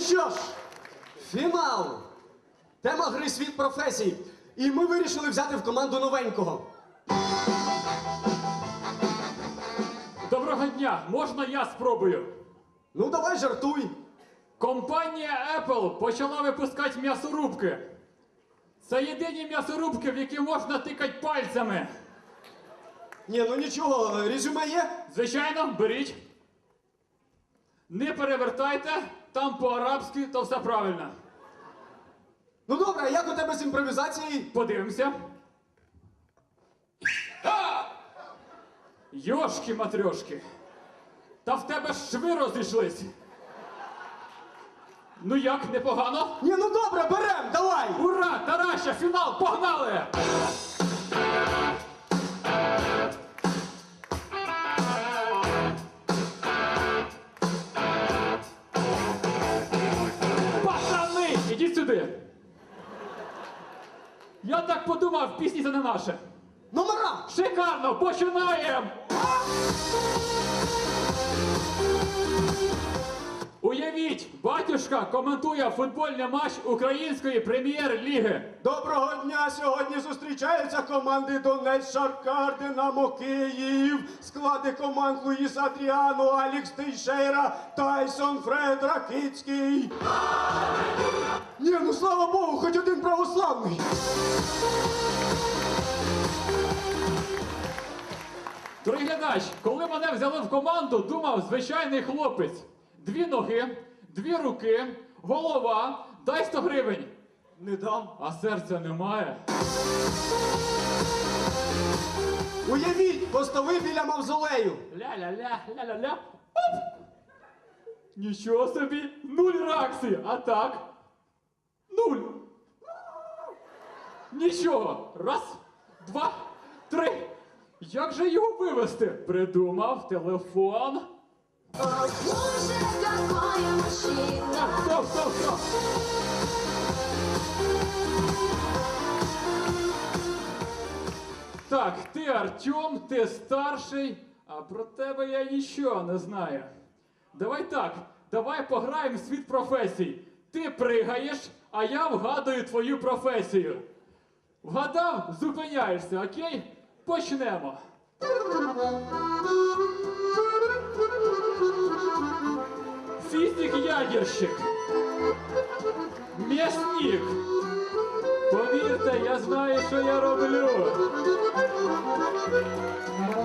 Що ж, фінал. Тема гри світ професій. І ми вирішили взяти в команду новенького. Доброго дня! Можна я спробую? Ну, давай жартуй. Компанія Apple почала випускати м'ясорубки. Це єдині м'ясорубки, в які можна тикати пальцями. Ні, ну нічого, резюме є. Звичайно, беріть. Не перевертайте, там по-арабськи, то все правильно. Ну добре, а як у тебе з імпровізацією? Подивимося. Йошки матрьошки. Та в тебе ж шви розійшлись. Ну як, непогано? Ні, ну добре, берем, давай! Ура! Тараща, фінал, погнали! Ідіть. Я так подумав, пісні це не наше. Номера! Шикарно, починаємо! Уявіть, батюшка коментує футбольний матч української прем'єр-ліги. Доброго дня! Сьогодні зустрічаються команди Донець, Шаркар, Динамо Київ, склади команд Луїс Адріану, Алікс Тейшейра, Тайсон, Фред Ракицький. Ні, ну слава Богу, хоч один православний. Дорогий глядач, коли мене взяли в команду, думав звичайний хлопець. Дві ноги, дві руки, голова, дай 100 гривень. Не дам, а серця немає. Уявіть, постовий біля мавзолею. Ля-ля-ля, ля-ля-ля. Оп! Нічого собі, нуль реакції, а так? Нуль. Нічого. Раз, два, три. Як же його вивести? Придумав телефон. Боже, какая машина! Так, ти Артем, ти старший, а про тебе я нічого не знаю. Давай так, давай пограємо в світ професій. Ти пригаєш, а я вгадую твою професію. Вгадав, зупиняєшся, окей? Почнемо. Фізик ядерщик. М'ясник. Повірте, я знаю, що я роблю.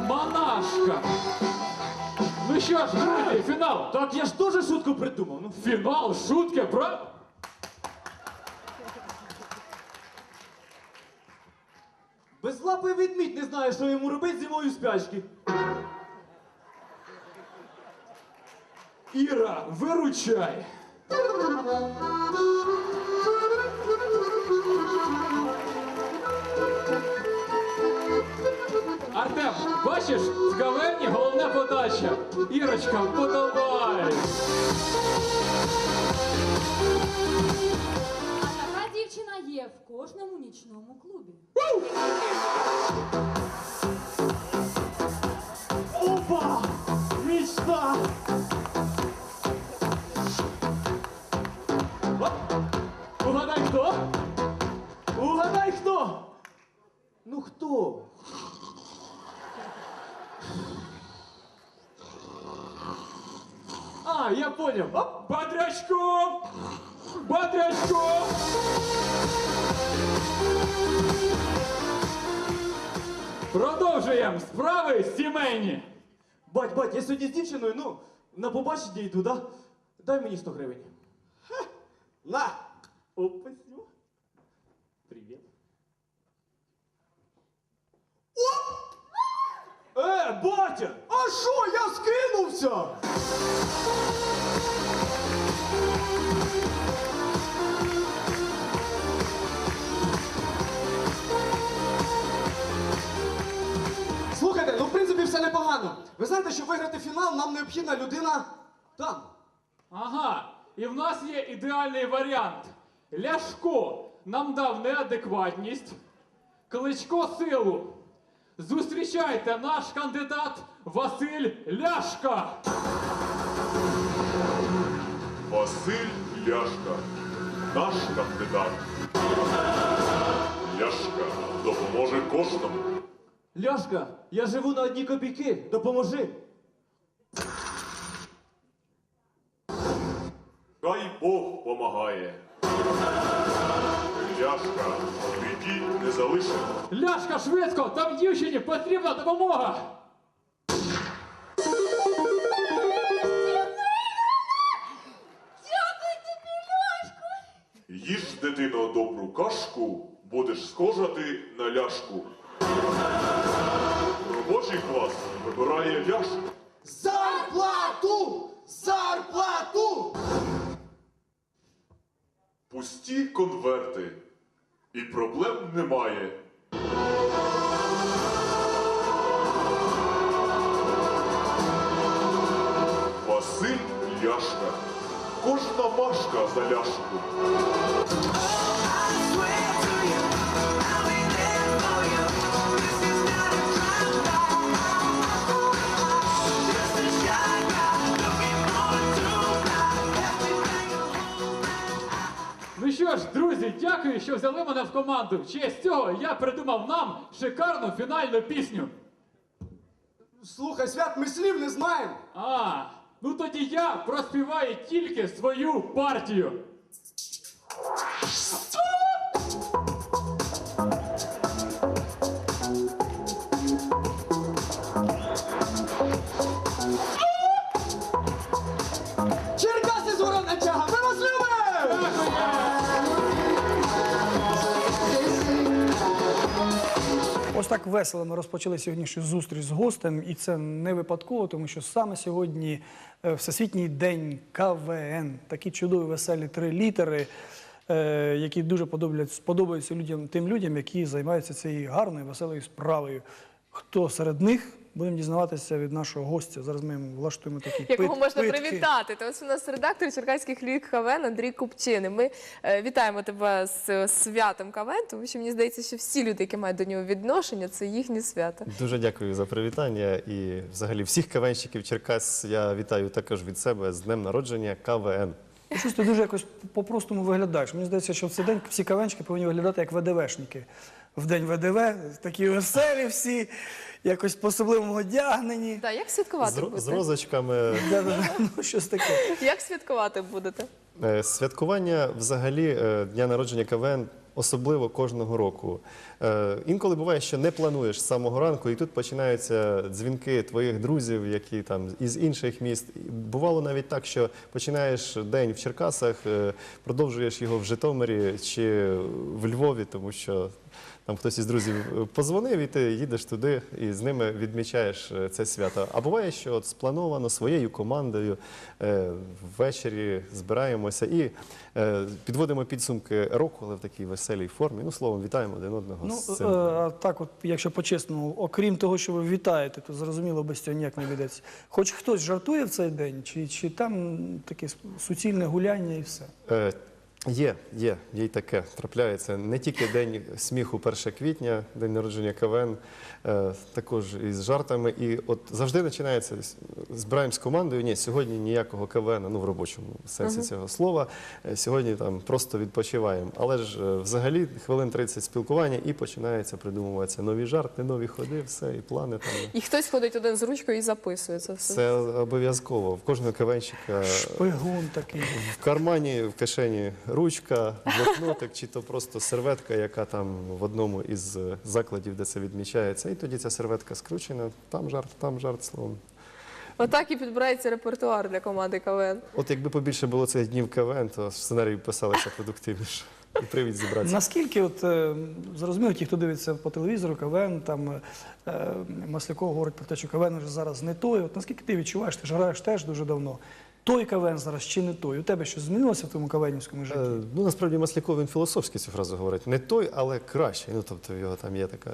Монашка. Ну що ж, друзі, фінал. Так я ж теж шутку придумав. Ну, Фінал, шутки, правда? безлапий ведмідь не знає, що йому робити зимою спячки. Іра, виручай. Артем, бачиш, в кавені головна подача. Ірочка, подавай. А така дівчина є в кожному нічному клубі. Понял. Оп. Бодрячков! Бодрячков! Продовжуємо справи сімейні. Бать, бать, я сьогодні з дівчиною, ну, на побачення йду, да? Дай мені 100 гривень. На! О, спасибо. Привіт. Е, батя! А що, я скинувся? Слухайте, ну в принципі все непогано. Ви знаєте, щоб виграти фінал, нам необхідна людина там. Ага, і в нас є ідеальний варіант. Ляшко нам дав неадекватність, кличко силу. Зустрічайте наш кандидат Василь Ляшка. Василь Ляшка, наш кандидат. Ляшка допоможе кожному. Ляшка, я живу на одні копійки, допоможи. Хай Бог помагає. Ляшка, в біді не залишимо. Ляшка, швидко! Там дівчині потрібна допомога! Дитино, добру кашку, будеш схожати на ляшку. Робочий клас вибирає ляшку. Зарплату! Зарплату! Пусті конверти. І проблем немає. Василь Ляшка. Кожна машка за ляшку. Ну що ж, друзі, дякую, що взяли мене в команду. В честь цього я придумав нам шикарну фінальну пісню. Слухай, свят, ми слів не знаємо. А, ну тоді я проспіваю тільки свою партію. Ось так весело ми розпочали сьогоднішню зустріч з гостем, і це не випадково, тому що саме сьогодні е, Всесвітній день КВН. Такі чудові веселі три літери, е, які дуже подобаються, тим людям, які займаються цією гарною, веселою справою. Хто серед них? Будемо дізнаватися від нашого гостя. Зараз ми йому влаштуємо такі якого пит- можна питки. привітати. То ось у нас редактор Черкаських ліг КВН Андрій Купчини. Ми е, вітаємо тебе з е, святом КВН, тому що мені здається, що всі люди, які мають до нього відношення, це їхні свята. Дуже дякую за привітання. І взагалі всіх кавенщиків Черкас я вітаю також від себе з днем народження КВН. Щось ти дуже якось по-простому виглядаєш. Мені здається, що в цей день всі кавенчики повинні виглядати як ВДВшники. В день ВДВ такі веселі всі, якось по-особливому одягнені. Так, як святкувати З, будете? з розочками. Да-да-да, Ну, щось таке. Як святкувати будете? Е, Святкування взагалі е, дня народження КВН особливо кожного року. Е, Інколи буває, що не плануєш з самого ранку, і тут починаються дзвінки твоїх друзів, які там із інших міст. І Бувало навіть так, що починаєш день в Черкасах, е, продовжуєш його в Житомирі чи в Львові, тому що. Там хтось із друзів е, позвонив, і ти їдеш туди і з ними відмічаєш е, це свято. А буває, що от сплановано своєю командою е, ввечері збираємося і підводимо підсумки року, але в такій веселій формі. Ну, словом, вітаємо один одного Ну, з цим. а так, от, якщо по-чесному, окрім того, що ви вітаєте, то зрозуміло, без цього ніяк не ведеться. Хоч хтось жартує в цей день, чи, чи там таке суцільне гуляння і все. Є, є, є й таке. Трапляється не тільки день сміху 1 квітня, день народження КВН, е, також із жартами. І от завжди починається з- збираємо з командою. Ні, сьогодні ніякого КВН, ну в робочому сенсі цього слова. Е, Сьогодні там просто відпочиваємо. Але ж е, взагалі хвилин 30 спілкування і починається придумуватися нові жарти, нові ходи, все, і плани там. І хтось ходить один з ручкою і записує це все. Це обов'язково. В кожного КВНщика Шпигун такий. в кармані, в кишені ручка, блокнотик, чи то просто серветка, яка там в одному із е, закладів, де це відмічається. І тоді ця серветка скручена, там жарт, там жарт словом. Отак і підбирається репертуар для команди КВН. От якби побільше було цих днів КВН, то сценарії писалися продуктивніше. І привід зібратися. Наскільки, от, е, зрозуміло, ті, хто дивиться по телевізору, КВН, там е, Масляков говорить про те, що КВН вже зараз не той. От наскільки ти відчуваєш, ти ж граєш теж дуже давно. Той КВН зараз чи не той? У тебе щось змінилося в твоєму КВНівському житті? Е, Ну, насправді Масляков він філософськи цю фразу говорить. Не той, але кращий. Ну, тобто його там є така.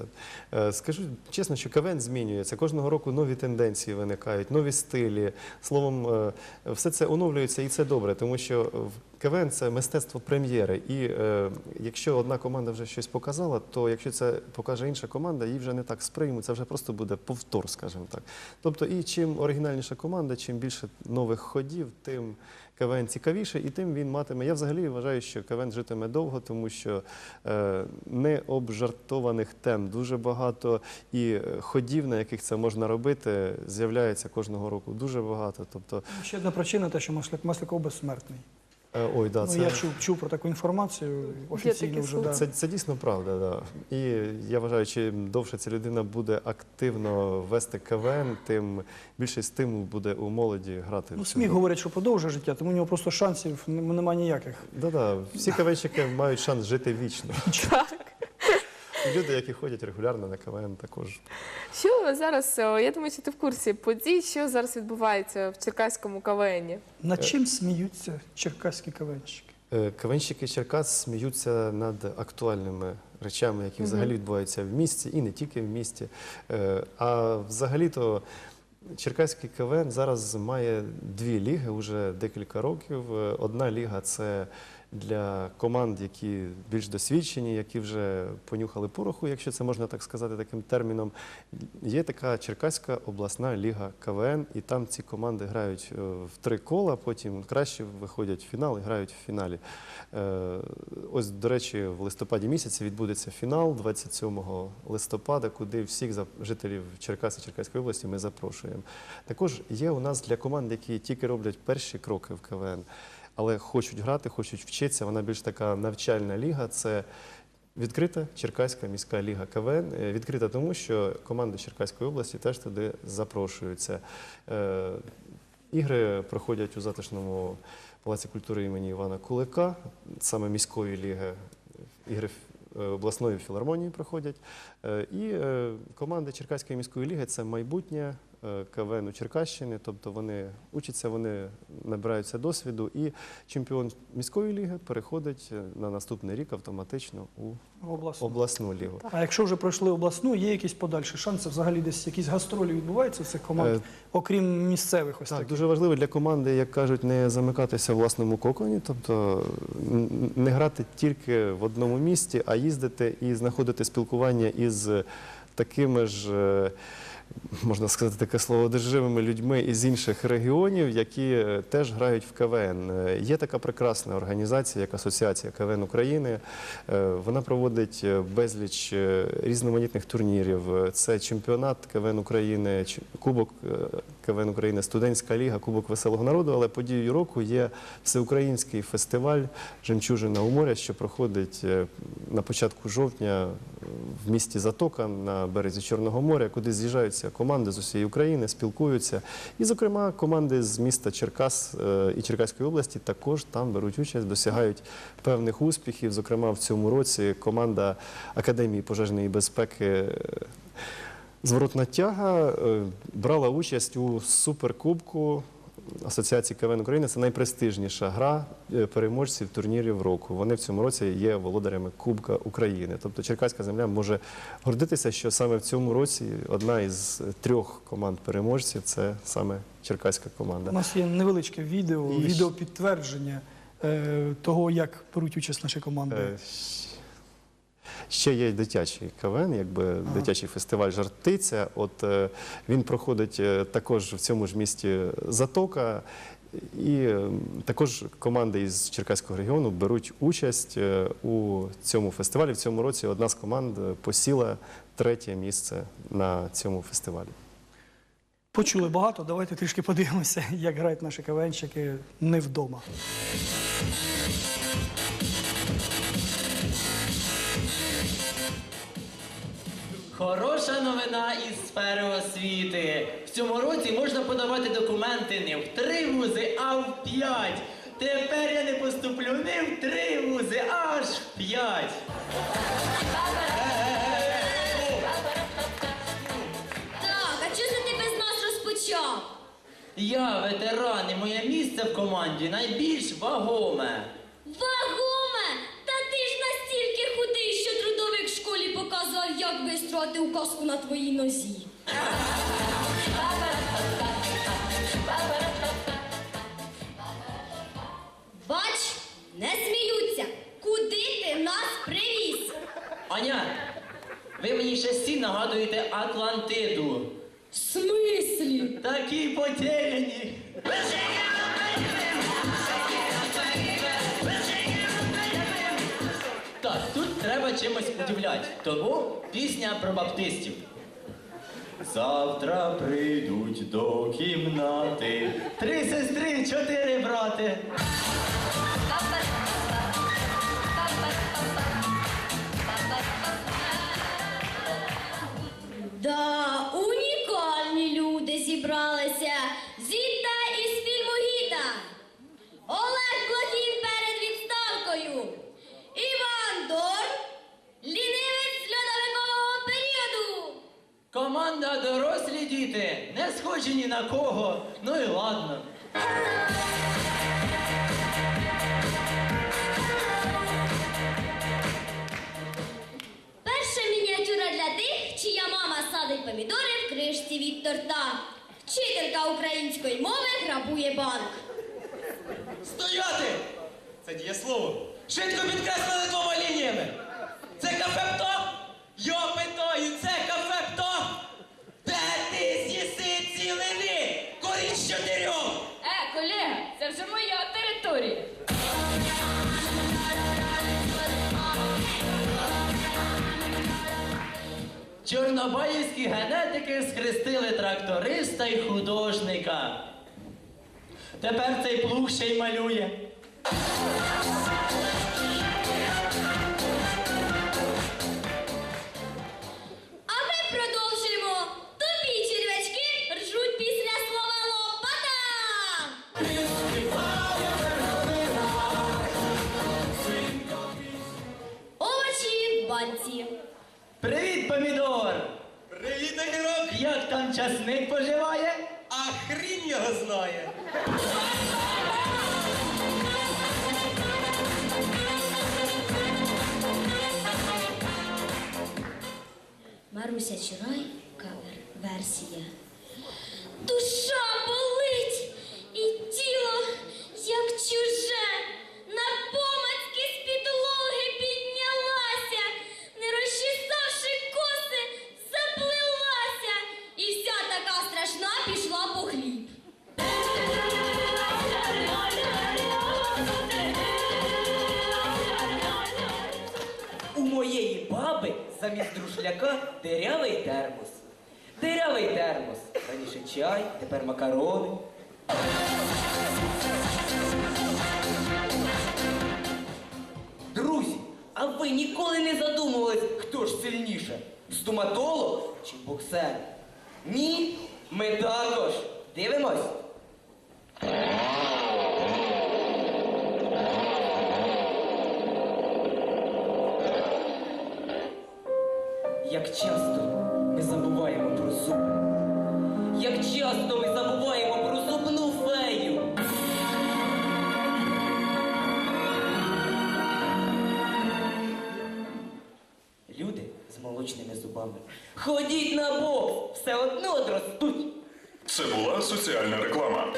Е, Скажу чесно, що КВН змінюється. Кожного року нові тенденції виникають, нові стилі. Словом, е, все це оновлюється і це добре, тому що в КВН це мистецтво прем'єри. І е, якщо одна команда вже щось показала, то якщо це покаже інша команда, її вже не так сприймуть. Це вже просто буде повтор, скажімо так. Тобто, і чим оригінальніша команда, чим більше нових ходів, тим КВН цікавіше, і тим він матиме. Я взагалі вважаю, що КВН житиме довго, тому що е, необжартованих тем дуже багато, і е, ходів, на яких це можна робити, з'являється кожного року дуже багато. Тобто, Ще одна причина, те, що Масляков безсмертний. Е, ой, да, Ну, це, я чув, чув про таку інформацію офіційно вже. Да. це, це дійсно правда. Да. І я вважаю, чим довше ця людина буде активно вести КВН, тим більший стимул буде у молоді грати. Ну, сміх говорять, що продовжує життя, тому у нього просто шансів немає ніяких. Да-да, всі КВНщики мають шанс жити вічно. Так. І люди, які ходять регулярно на КВН, також. Що зараз, я думаю, що ти в курсі подій, що зараз відбувається в Черкаському КВНі? Над чим сміються черкаські кавенщики? Е, КВНщики Черкас сміються над актуальними речами, які взагалі відбуваються в місті, і не тільки в місті. Е, А взагалі-то Черкаський КВН зараз має дві ліги уже декілька років. Е, Одна ліга це для команд, які більш досвідчені, які вже понюхали пороху, якщо це можна так сказати таким терміном. Є така Черкаська обласна ліга КВН, і там ці команди грають е, в три кола, потім краще виходять в фінал і грають в фіналі. Е, Ось, до речі, в листопаді місяці відбудеться фінал 27 листопада, куди всіх жителів Черкас і Черкаської області ми запрошуємо. Також є у нас для команд, які тільки роблять перші кроки в КВН, але хочуть грати, хочуть вчитися. Вона більш така навчальна ліга. Це Відкрита Черкаська міська ліга КВН. Е, Відкрита тому, що команди Черкаської області теж туди запрошуються. Е, Ігри проходять у затишному палаці культури імені Івана Кулика, саме міської ліги. Ігри е, обласної філармонії проходять. І команди Черкаської міської ліги це майбутнє КВН у Черкащини, тобто вони учаться, вони набираються досвіду, і чемпіон міської ліги переходить е, на наступний рік автоматично у Обласно. обласну лігу. А якщо вже пройшли обласну, є якісь подальші шанси? Взагалі десь якісь гастролі відбуваються в цих команд, Е, окрім місцевих ось Так, таких? дуже важливо для команди, як кажуть, не замикатися в власному коконі, тобто не грати тільки в одному місті, а їздити і знаходити спілкування із такими ж. Можна сказати таке слово державими людьми із інших регіонів, які е, теж грають в КВН. Е, Є така прекрасна організація, як Асоціація КВН України. Е, Вона проводить безліч різноманітних турнірів. Це чемпіонат КВН України, Кубок КВН України, студентська ліга, Кубок веселого народу. Але подією року є всеукраїнський фестиваль Жемчужина у моря, що проходить на початку жовтня в місті Затока на березі Чорного моря, куди з'їжджаються команди з усієї України, спілкуються. І, зокрема, команди з міста Черкас е, і Черкаської області також там беруть участь, досягають певних успіхів. Зокрема, в цьому році команда Академії пожежної безпеки. е, Зворотна тяга е, брала участь у суперкубку Асоціації КВН України. Це найпрестижніша гра е, переможців турнірів року. Вони в цьому році є володарями Кубка України. Тобто Черкаська земля може гордитися, що саме в цьому році одна із трьох команд переможців це саме черкаська У команда. нас є невеличке відео, І відео підтвердження е, того, як беруть участь наші команди. Ще є дитячий КВН, якби дитячий фестиваль Жартиця. От е, він проходить е, також в цьому ж місті Затока. І е, також команди із Черкаського регіону беруть участь у цьому фестивалі. В цьому році одна з команд посіла третє місце на цьому фестивалі. Почули багато, давайте трішки подивимося, як грають наші КВНщики не вдома. Хороша новина із сфери освіти. В цьому році можна подавати документи не в три вузи, а в п'ять. Тепер я не поступлю не в три вузи, а аж в п'ять. Так, а чого ти без нас розпочав? Я ветеран і моє місце в команді найбільш. Вагоме! Та ти ж настільки худий, що трудовик в школі показав, вистроїти указку на твоїй нозі. Бач, не сміються. Куди ти нас привіз? Аня, ви мені ще всі нагадуєте Атлантиду. В смислі? Такі потеряні. Чимось удивляти. Тому пісня про баптистів. Завтра прийдуть до кімнати. Три сестри, чотири брати. Команда дорослі діти, не схожі ні на кого. Ну і ладно. Перша мініатюра для тих, чия мама садить помідори в кришці від торта. Вчителька української мови грабує банк. Стояти! Це дієслово. Швидко підкреслили двома лініями. Це кафе Чорнобаївські генетики схрестили тракториста і художника. Тепер цей плуг ще й малює. Замість друшляка дирявий термос. Дирявий термос. Раніше чай, тепер макарони. Друзі, а ви ніколи не задумувались, хто ж сильніше? Стоматолог чи боксер? Ні, ми також. Дивимось. Молочними зубами. Ходіть на бокс, все одно одростуть. Це була соціальна реклама.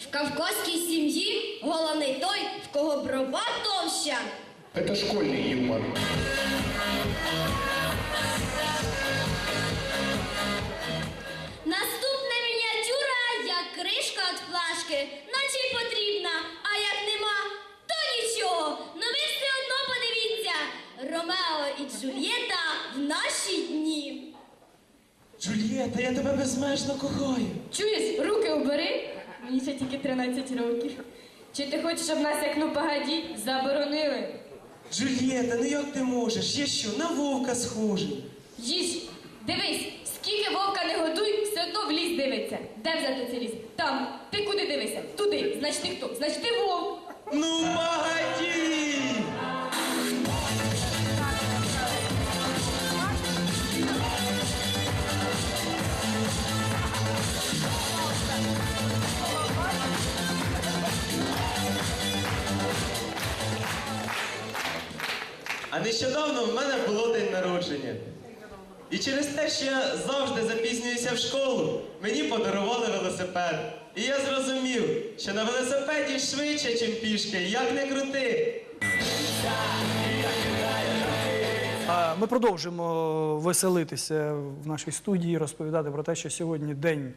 В кавказькій сім'ї головний той, в кого броба товща. Це школьний юмор. Наступна мініатюра як кришка від флажки, наче й потрібна, а як нема, то нічого. Ну ви все одно подивіться. Ромео і Джульєта в наші дні. Джульєта, я тебе безмежно кохаю. Чуєш, руки убери. Мені ще тільки 13 років. Чи ти хочеш, щоб нас, як ну погоді, заборонили? Джульєта, ну як ти можеш? Я що, на вовка схожий? Їж, дивись, скільки вовка не годуй, все одно в ліс дивиться. Де взяти цей ліс? Там. Ти куди дивишся? Туди. Значить ти хто? Значить ти вовк. Ну, погоди! А нещодавно в мене було день народження. І через те, що я завжди запізнююся в школу, мені подарували велосипед. І я зрозумів, що на велосипеді швидше, ніж пішки, як не крути. Ми продовжимо веселитися в нашій студії, розповідати про те, що сьогодні день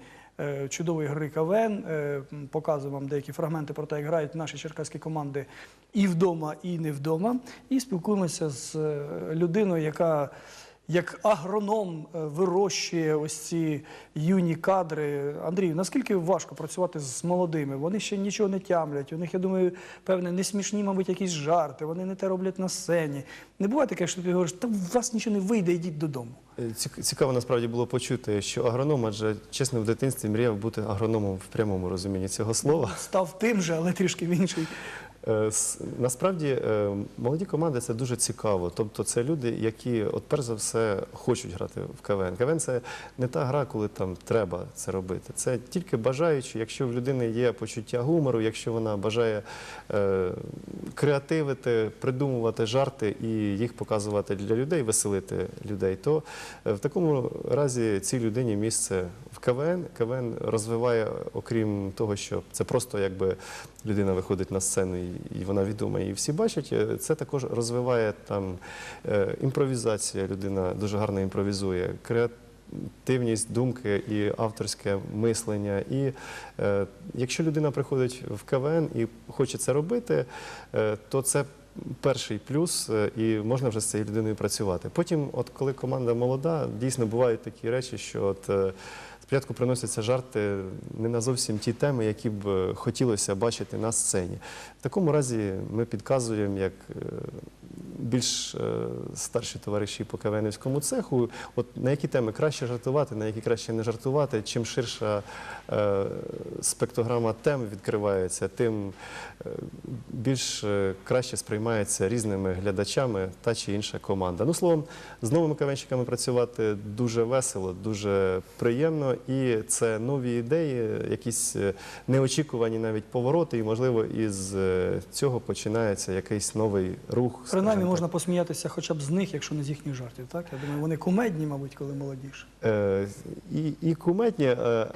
чудової гри КВН. Е, Показую вам деякі фрагменти про те, як грають наші черкаські команди і вдома, і не вдома. І спілкуємося з е, людиною, яка як агроном е, вирощує ось ці юні кадри. Андрій, наскільки важко працювати з молодими? Вони ще нічого не тямлять. У них, я думаю, певне, не смішні, мабуть, якісь жарти. Вони не те роблять на сцені. Не буває таке, що ти говориш, та у вас нічого не вийде, йдіть додому. Е, Цікаво насправді було почути, що агроном, адже чесно, в дитинстві мріяв бути агрономом в прямому розумінні цього слова. Став тим же, але трішки в інший. Е, Насправді е, молоді команди це дуже цікаво. Тобто це люди, які, от перш за все, хочуть грати в КВН. КВН це не та гра, коли там треба це робити. Це тільки бажаючи, якщо в людини є почуття гумору, якщо вона бажає е, креативити, придумувати жарти і їх показувати для людей, веселити людей, то в такому разі цій людині місце в КВН. КВН розвиває, окрім того, що це просто якби людина виходить на сцену і, і вона відома, і всі бачать. е, Це також розвиває там е, імпровізація. Людина дуже гарно імпровізує. Креативність думки і авторське мислення. І е, якщо людина приходить в КВН і хоче це робити, е, то це перший плюс, е, і можна вже з цією людиною працювати. Потім, от коли команда молода, дійсно бувають такі речі, що от. Спочатку приносяться жарти не на зовсім ті теми, які б е, хотілося бачити на сцені. В такому разі ми підказуємо, як е, більш е, старші товариші по КВНівському цеху, от на які теми краще жартувати, на які краще не жартувати. Чим ширша е, спектрограма тем відкривається, тим е, більш краще сприймається різними глядачами та чи інша команда. Ну, словом, з новими КВНщиками працювати дуже весело, дуже приємно, і це нові ідеї, якісь неочікувані навіть повороти, і, можливо, із цього починається якийсь новий рух. Принаймні можна посміятися хоча б з них, якщо не з їхніх жартів. Так? Я думаю, вони кумедні, мабуть, коли молодіше. Е, і, і куметні, е,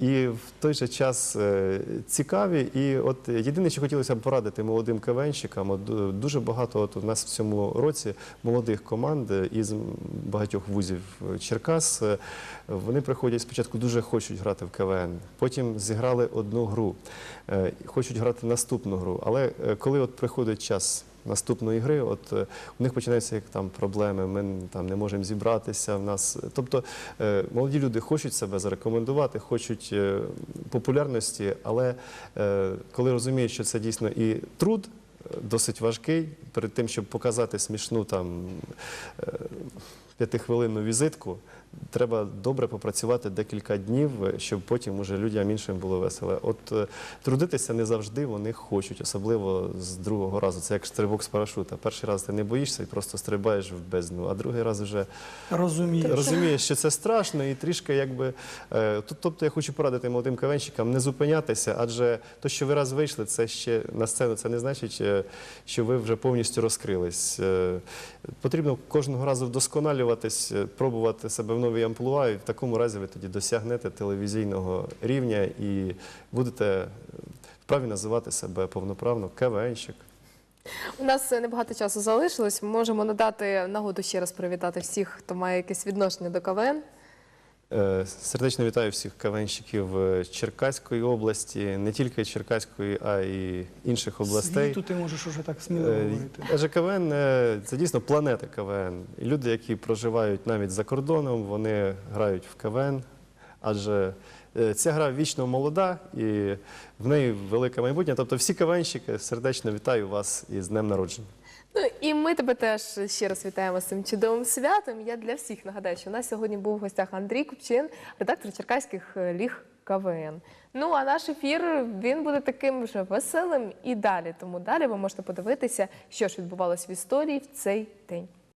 і в той же час е, цікаві. І от єдине, що хотілося б порадити молодим КВНщикам, от дуже багато от у нас в цьому році молодих команд із багатьох вузів Черкас. Е, Вони приходять спочатку дуже хочуть грати в КВН, потім зіграли одну гру, е, хочуть грати наступну гру. Але е, коли от приходить час наступної гри, от е, у них починаються як там проблеми. Ми там не можемо зібратися. В нас, тобто е, молоді люди хочуть себе зарекомендувати, хочуть е, популярності, але е, коли розуміють, що це дійсно і труд. е, Досить важкий перед тим, щоб показати смішну там е, п'ятихвилинну візитку, треба добре попрацювати декілька днів, щоб потім уже людям іншим було весело. От е, трудитися не завжди вони хочуть, особливо з другого разу. Це як стрибок з парашута. Перший раз ти не боїшся і просто стрибаєш в бездну, а другий раз вже Розумію. розумієш, що це страшно, і трішки якби. е, Тобто я хочу порадити молодим кавенщикам не зупинятися, адже то, що ви раз вийшли, це ще на сцену, це не значить, е, що ви вже повністю розкрились. Потрібно кожного разу вдосконалюватись, пробувати себе в новій амплуа, і в такому разі ви тоді досягнете телевізійного рівня і будете е, вправі називати себе повноправно КВНщик. У нас небагато часу залишилось. Ми можемо надати нагоду ще раз привітати всіх, хто має якесь відношення до КВН. Е, Сердечно вітаю всіх кавенщиків е, Черкаської області, не тільки Черкаської, а й інших областей. Світу ти можеш уже так сміло Е, говорити. Адже КВН це дійсно планета КВН. І люди, які проживають навіть за кордоном, вони грають в КВН. Адже ця гра вічно молода і в неї велике майбутнє. Тобто всі КВНщики сердечно вітаю вас із днем народження. Ну і ми тебе теж ще раз вітаємо з цим чудовим святом. Я для всіх нагадаю, що у нас сьогодні був в гостях Андрій Купчин, редактор черкаських е, ліг КВН. Ну а наш ефір він буде таким вже веселим і далі. Тому далі ви можете подивитися, що ж відбувалось в історії в цей день.